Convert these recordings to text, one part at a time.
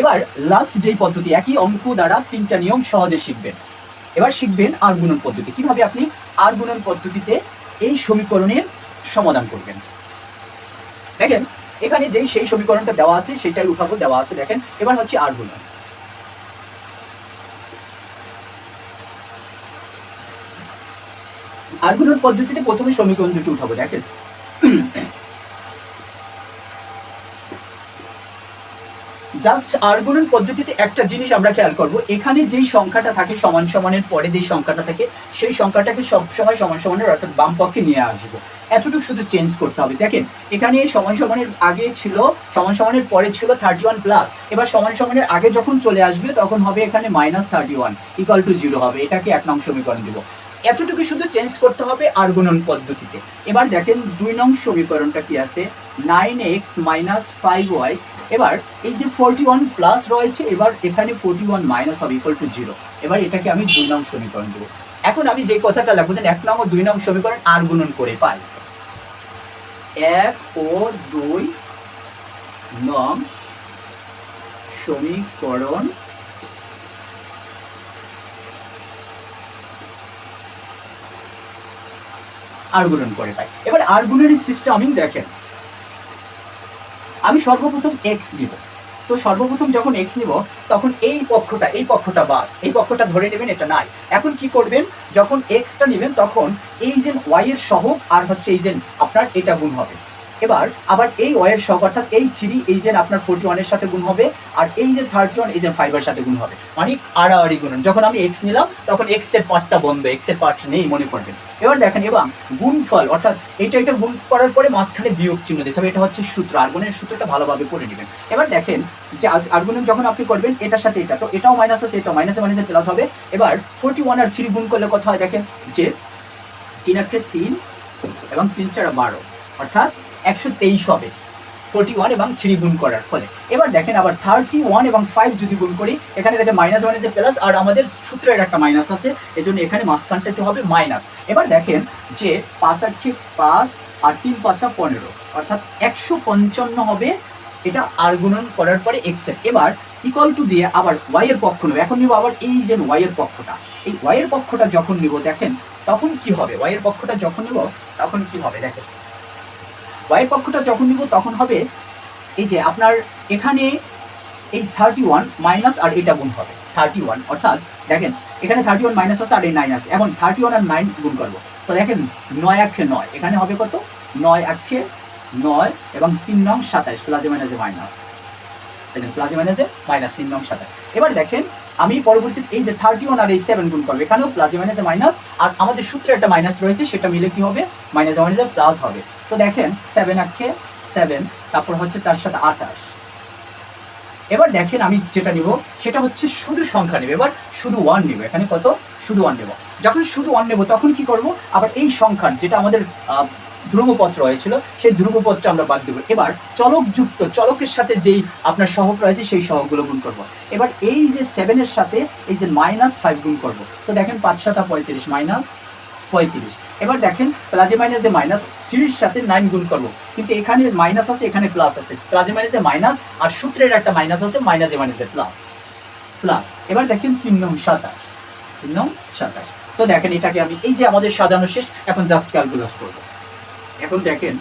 এবার লাস্ট যেই পদ্ধতি, একই অঙ্ক দ্বারা তিনটা নিয়ম সহজে শিখবেন। এবার শিখবেন আর গুণন পদ্ধতি। কীভাবে আপনি আর গুণন পদ্ধতিতে এই সমীকরণের সমাধান করবেন? দেখেন, এখানে যেই সেই সমীকরণটা দেওয়া আছে, সেটাই উঠাবো, দেওয়া আছে, দেখেন, এবার হচ্ছে আর গুণন আর গুণন পদ্ধতিতে প্রথমে সমীকরণ দুটো উঠাবো, দেখেন। জাস্ট আর গুণন পদ্ধতিতে একটা জিনিস আমরা খেয়াল করব, এখানে যেই সংখ্যাটা থাকে সমান সমানের পরে যেই সংখ্যাটা থাকে, সেই সংখ্যাটাকে সবসময় সমান সমানের অর্থাৎ বাম পক্ষে নিয়ে আসব। এতটুকু শুধু চেঞ্জ করতে হবে। দেখেন, এখানে সমান সমানের আগে ছিল, সমান সমানের পরে ছিল থার্টি ওয়ান প্লাস এবার সমান সমানের আগে যখন চলে আসবে তখন হবে এখানে minus thirty one equal to zero হবে। এটাকে এক নং সমীকরণ দিব। এতটুকু শুধু চেঞ্জ করতে হবে আর গুণন পদ্ধতিতে। এবার দেখেন দুই নং সমীকরণটা কি আছে? Nine X minus five Y এবার এই যে ফোরটি ওয়ান প্লাস রয়েছে, এবার এখানে ফোরটি ওয়ান মাইনাস হবে ইকুয়াল টু জিরো এবার এটাকে আমি দুই নং সমীকরণ দেবো। এখন আমি যে কথাটা লাগবো যে এক নং ও দুই নং সমীকরণ আর গুণন করে পাই। এক ও দুই নং সমীকরণ আর করে পাই। এবার আর গুণনের সিস্টেমিং দেখেন। আমি সর্বপ্রথম এক্স নিব। তো সর্বপ্রথম যখন এক্স নিব, তখন এই পক্ষটা এই পক্ষটা বাদ। এই পক্ষটা ধরে নেবেন, এটা নাই। এখন কি করবেন? যখন এক্সটা নেবেন, তখন এই যে ওয়াই এর সহগ আর হচ্ছে এই যে আপনার এটা গুণ হবে। এবার আবার এই ওয়াইয়ের সহগ অর্থাৎ এই থ্রি এই যে আপনার ফোরটি ওয়ানের সাথে গুণ হবে, আর এই যে থার্টি ওয়ান এই যে ফাইভের সাথে গুণ হবে। মানে আড়াআড়ি গুণন। যখন আমি এক্স নিলাম, তখন এক্সের পার্টটা বন্ধ এক্সের পার্ট নেই, মনে করবেন। এবার দেখেন এবং গুণফল, অর্থাৎ এটা এটা গুণ করার পরে মাঝখানে বিয়োগ চিহ্ন দিতে হবে। এটা হচ্ছে সূত্র। আর্গুনের সূত্রটা ভালোভাবে করে নেবেন। এবার দেখেন যে আর্গুমেন্ট যখন আপনি করবেন, এটার সাথে এটা, তো এটাও মাইনাস আছে, এটাও মাইনাসে মাইনাসে প্লাস হবে। এবার ফোরটি ওয়ান আর থ্রি গুণ করলে কত হয়? দেখেন যে তিন আটকে তিন এবং তিন চার বারো, অর্থাৎ একশো তেইশ হবে। ফোরটি ওয়ান এবং থ্রি গুণ করার ফলে। এবার দেখেন আবার থার্টি ওয়ান এবং ফাইভ যদি গুণ করি, এখানে দেখেন মাইনাস ওয়ান মাইনাসে প্লাস আর আমাদের সূত্রের একটা মাইনাস আছে এই জন্য এখানে মাঝখানটাতে হবে মাইনাস এবার দেখেন যে পাঁচ আটকে পাঁচ আর তিন পাঁচা পনেরো, অর্থাৎ একশো পঞ্চান্ন হবে, এটা আর গুণন করার পরে এক্সের এবার ইকুয়াল টু দিয়ে আবার ওয়াইয়ের পক্ষ নেব। এখন নিব আবার এই যে ওয়াই এর পক্ষটা। এই ওয়াইয়ের পক্ষটা যখন নিব, দেখেন, তখন কি হবে? ওয়াইয়ের পক্ষটা যখন নিব, তখন কি হবে? দেখেন ওয়াই এর পক্ষটা যখন নিব তখন হবে এই যে আপনার এখানে এই থার্টি ওয়ান মাইনাস আর এটা গুণ হবে। থার্টি ওয়ান অর্থাৎ দেখেন, এখানে থার্টি ওয়ান মাইনাস আছে আর এই নাইন আছে। এখন থার্টি ওয়ান আর নাইন গুণ করব। তো দেখেন, নয় আক্ষে নয়। এখানে হবে কত? নয় আক্ষে নয় এবং তিন নং সাতাইশ প্লাসে মাইনাসে মাইনাস প্লাসে মাইনাসে মাইনাস তিন নং সাতাইশ এবার দেখেন, আমি পরবর্তীতে এই যে থার্টি ওয়ান আর এই সেভেন গুণ করব। এখানেও প্লাসে মাইনাসে মাইনাস আর আমাদের সূত্রে একটা মাইনাস রয়েছে, সেটা মিলে কি হবে? মাইনাসে মাইনাসে প্লাস হবে। তো দেখেন সেভেন আক্ষে সেভেন তারপর হচ্ছে চার সাথে আঠাশ। এবার দেখেন আমি যেটা নিব সেটা হচ্ছে শুধু সংখ্যা নেব। এবার শুধু ওয়ান নেব। এখানে কত? শুধু ওয়ান নেব। যখন শুধু ওয়ান নেব তখন কি করব? আবার এই সংখ্যার যেটা আমাদের আহ, ধ্রুবপত্র হয়েছিল সেই ধ্রুবপত্র আমরা বাদ দেবো। এবার চলকযুক্ত চলকের সাথে যেই আপনার সহগ রয়েছে সেই সহগগুলো গুণ করব। এবার এই যে সেভেনের সাথে এই যে মাইনাস ফাইভ গুণ করব। তো দেখেন পাঁচ সাতা পঁয়ত্রিশ মাইনাস পঁয়ত্রিশ। এবার দেখেন প্লাজে মাইনাসে মাইনাস থ্রির সাথে নাইন গুণ করব। কিন্তু এখানে মাইনাস আছে, এখানে প্লাস আছে। প্লাজে মাইনাসে মাইনাস আর সূত্রের একটা মাইনাস আছে মাইনাসে মাইনাসে প্লাস প্লাস এবার দেখেন তিন নং সাতাশ। তিন নং সাতাশ। তো দেখেন, এটাকে আমি এই যে আমাদের সাজানো শেষ, এখন জাস্ট ক্যালকুলাস করব। এখন দেখেন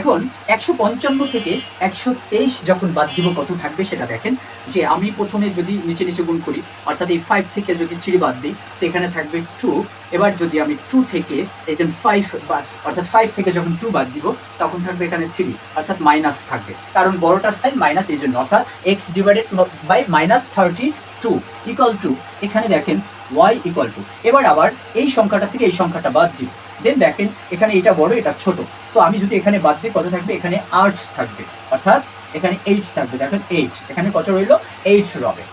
এখন একশো পঞ্চান্ন থেকে একশো তেইশ যখন বাদ দিব কত থাকবে সেটা দেখেন, যে আমি প্রথমে যদি নিচে নিচে গুণ করি, অর্থাৎ এই ফাইভ থেকে যদি থ্রি বাদ দিই, তো এখানে থাকবে টু এবার যদি আমি টু থেকে, এই যে ফাইভ বাদ, অর্থাৎ ফাইভ থেকে যখন টু বাদ দিব, তখন থাকবে এখানে থ্রি অর্থাৎ মাইনাস থাকবে। কারণ বড়টার সাইন মাইনাস এই জন্য, অর্থাৎ X divided by minus thirty two equal to এখানে দেখেন ওয়াই ইকুয়াল টু এবার আবার এই সংখ্যাটা থেকে এই সংখ্যাটা বাদ দিব দেন দেখেন, এখানে এটা বড়, এটা ছোট। তো আমি যদি এখানে বাদ দিই, কত থাকবে? এখানে আর্টস থাকবে। অর্থাৎ এখানে এইট থাকবে। দেখেন এইট এখানে কত রইল? এইট রবে।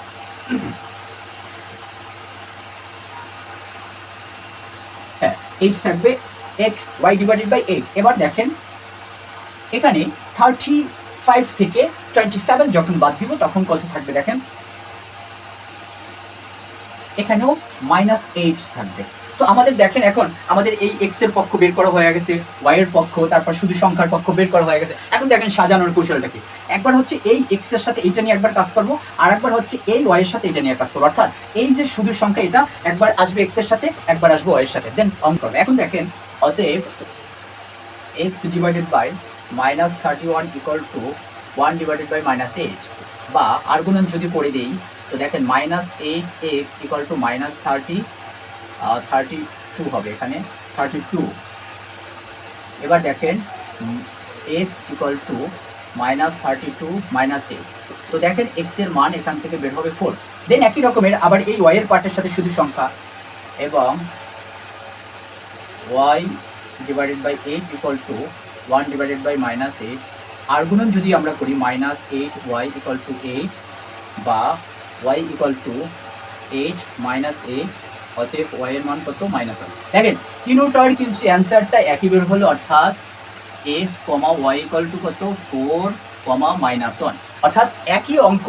হ্যাঁ থাকবে X Y divided by eight এবার দেখেন, এখানে থার্টি ফাইভ থেকে টোয়েন্টি সেভেন যখন বাদ দিব, তখন কত থাকবে? দেখেন, এখানেও মাইনাস এইট থাকবে। তো আমাদের দেখেন এখন আমাদের এই এক্সের পক্ষ বের করা হয়ে গেছে ওয়াই এর পক্ষ, তারপর শুধু সংখ্যার পক্ষ বের করা হয়ে গেছে। এখন দেখেন সাজানোর কৌশলটা কি? একবার হচ্ছে এই এক্সের সাথে এটা নিয়ে একবার কাজ করব আর একবার হচ্ছে এই ওয়াই এর সাথে এটা নিয়ে কাজ করব। অর্থাৎ এই যে শুধু সংখ্যা এটা, একবার আসবে এক্সের সাথে, একবার আসবে ওয়াই এর সাথে। দেন অঙ্ক করবে। এখন দেখেন, অতএব X divided by minus thirty one equal to one divided by minus eight বা আর্গুমেন্ট যদি করে দিই, তো দেখেন minus eight X equal to minus thirty thirty two হবে এখানে থার্টি টু এবার দেখেন X equal to minus thirty two minus eight তো দেখেন এক্সের মান এখান থেকে বের হবে ফোর দেন একই রকমের আবার এই ওয়াই এর পার্টের সাথে শুধু সংখ্যা। এবং Y divided by eight equal to one divided by minus eight argument যদি আমরা করি minus eight Y equal to eight বা Y equal to eight minus eight অতএব ওয়াই এর মান কত? মাইনাস ওয়ান দেখেন তিনোটার কিন্তু অ্যান্সারটা একই বের হলো, অর্থাৎ X comma Y equal to কত? ফোর কমা মাইনাস ওয়ান অর্থাৎ একই অঙ্ক,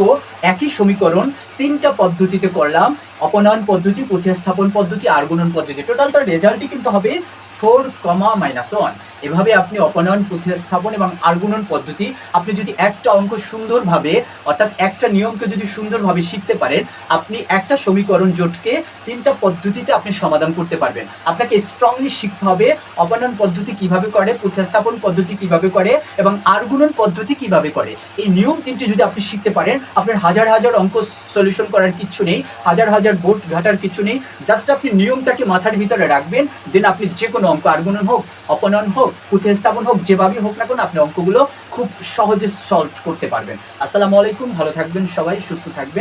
একই সমীকরণ, তিনটা পদ্ধতিতে করলাম, অপনয়ন পদ্ধতি, প্রতিস্থাপন পদ্ধতি, আর গুণন পদ্ধতি। টোটালটার রেজাল্টই কিন্তু হবে ফোর কমা মাইনাস ওয়ান এভাবে আপনি অপনয়ন, প্রতিস্থাপন এবং আর্গুনন পদ্ধতি আপনি যদি একটা অঙ্ক সুন্দরভাবে, অর্থাৎ একটা নিয়মকে যদি সুন্দরভাবে শিখতে পারেন, আপনি একটা সমীকরণ জোটকে তিনটা পদ্ধতিতে আপনি সমাধান করতে পারবেন। আপনাকে স্ট্রংলি শিখতে হবে অপনয়ন পদ্ধতি কীভাবে করে, প্রতিস্থাপন পদ্ধতি কীভাবে করে এবং আর্গুনন পদ্ধতি কীভাবে করে। এই নিয়ম তিনটি যদি আপনি শিখতে পারেন, আপনার হাজার হাজার অঙ্ক সলিউশন করার কিচ্ছু নেই, হাজার হাজার বোর্ড ঘাটার কিছু নেই জাস্ট আপনি নিয়মটাকে মাথার ভিতরে রাখবেন দেন আপনি যে কোনো অঙ্ক আর্গুণন হোক অপনয়ন হোক প্রতিস্থাপন হোক, যেভাবেই হোক না কেন, আপনি অঙ্কগুলো খুব সহজে সলভ করতে পারবেন। আসসালামু আলাইকুম, ভালো থাকবেন সবাই, সুস্থ থাকবেন।